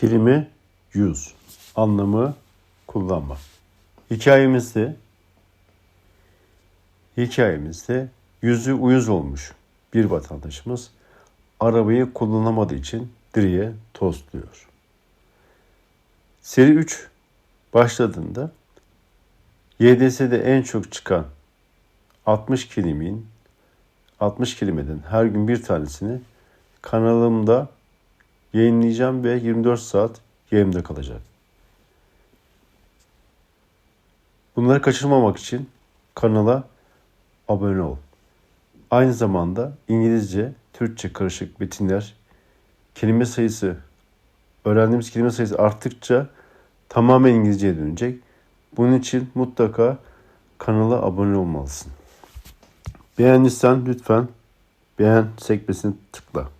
Kelime use. Anlamı kullanma. Hikayemizde hikayemizde yüzü uyuz olmuş bir vatandaşımız arabayı kullanamadığı için direğe tostluyor. Seri 3 başladığında YDS'de en çok çıkan 60 kelimenin 60 kelimeden her gün bir tanesini kanalımda yayınlayacağım ve 24 saat yayımda kalacak. Bunları kaçırmamak için kanala abone ol. Aynı zamanda İngilizce, Türkçe karışık metinler, kelime sayısı, öğrendiğimiz kelime sayısı arttıkça tamamen İngilizceye dönecek. Bunun için mutlaka kanala abone olmalısın. Beğendiysen lütfen beğen sekmesini tıkla.